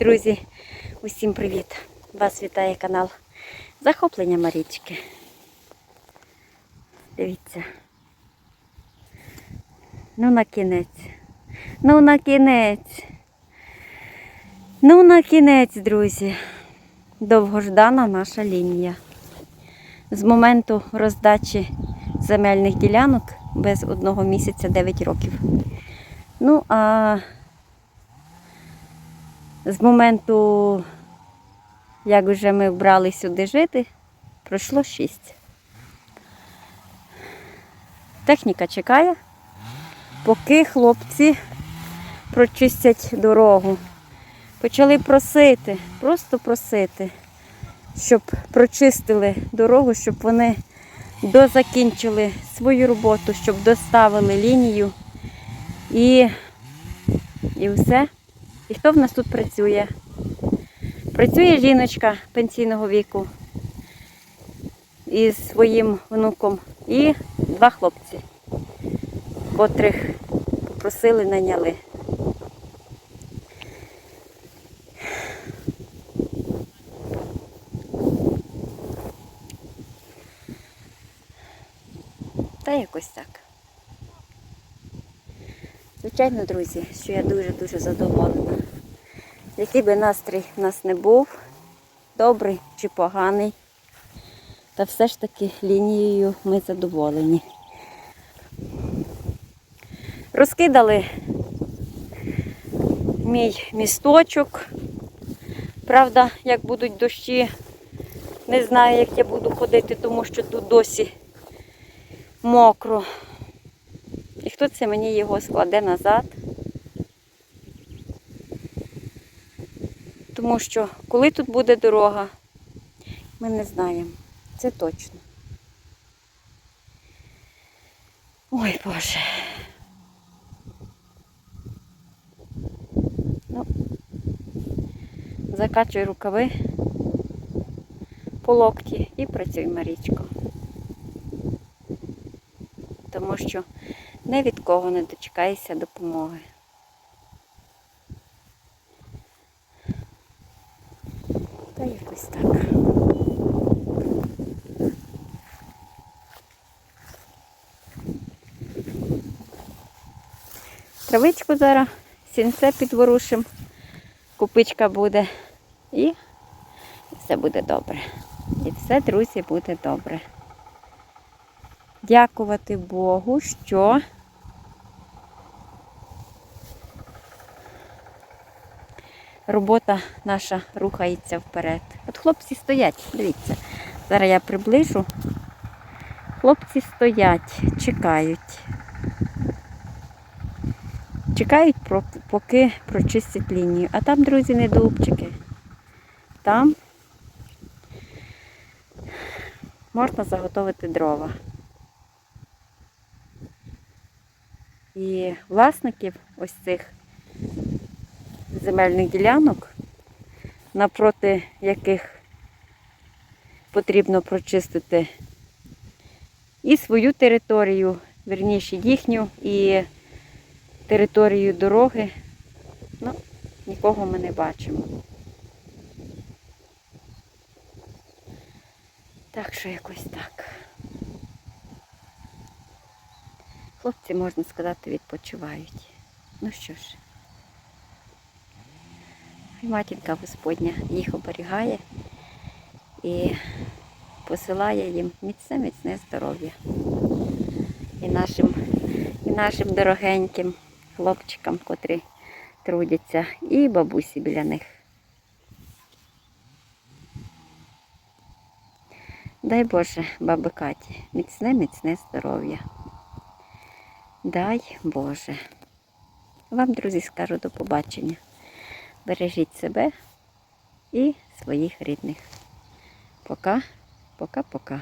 Друзі, усім привіт! Вас вітає канал Захоплення Марічки. Дивіться. Ну на кінець. Ну на кінець. Ну на кінець, друзі. Довгождана наша лінія. З моменту роздачі земельних ділянок без одного місяця 9 років. Ну, а з моменту, як вже ми брали сюди жити, пройшло 6. Техніка чекає, поки хлопці прочистять дорогу. Почали просити, просто просити, щоб прочистили дорогу, щоб вони дозакінчили свою роботу, щоб доставили лінію і, і все. І хто в нас тут працює? Працює жіночка пенсійного віку із своїм внуком і два хлопці, котрих попросили, наняли. Та якось так. Звичайно, друзі, що я дуже-дуже задоволена. Який би настрій в нас не був, добрий чи поганий, та все ж таки лінією ми задоволені. Розкидали мій місточок. Правда, як будуть дощі, не знаю, як я буду ходити, тому що тут досі мокро. Хто це мені його складе назад? Тому що коли тут буде дорога, ми не знаємо. Це точно. Ой Боже. Ну, закачуй рукави по локті і працюй, Марічко. Тому що ні від кого не дочекаєшся допомоги. Та якось так. Травичку зараз, сінце підворушим, купичка буде і все буде добре. І все, друзі, буде добре. Дякувати Богу, що робота наша рухається вперед. От хлопці стоять, дивіться. Зараз я приближу. Хлопці стоять, чекають. Чекають, поки прочистять лінію. А там, друзі, недоубчики. Там можна заготовити дрова. І власників ось цих земельних ділянок, напроти яких потрібно прочистити і свою територію, верніше їхню, і територію дороги, ну, нікого ми не бачимо. Так що якось так. Хлопці, можна сказати, відпочивають. Ну що ж, і матінка Господня їх оберігає і посилає їм міцне, міцне здоров'я. І нашим, і нашим дорогеньким хлопчикам, котрі трудяться, і бабусі біля них. Дай Боже, баби Каті, міцне, міцне здоров'я. Дай Боже. Вам, друзі, скажу до побачення. Бережіть себе і своїх рідних. Пока, пока-пока.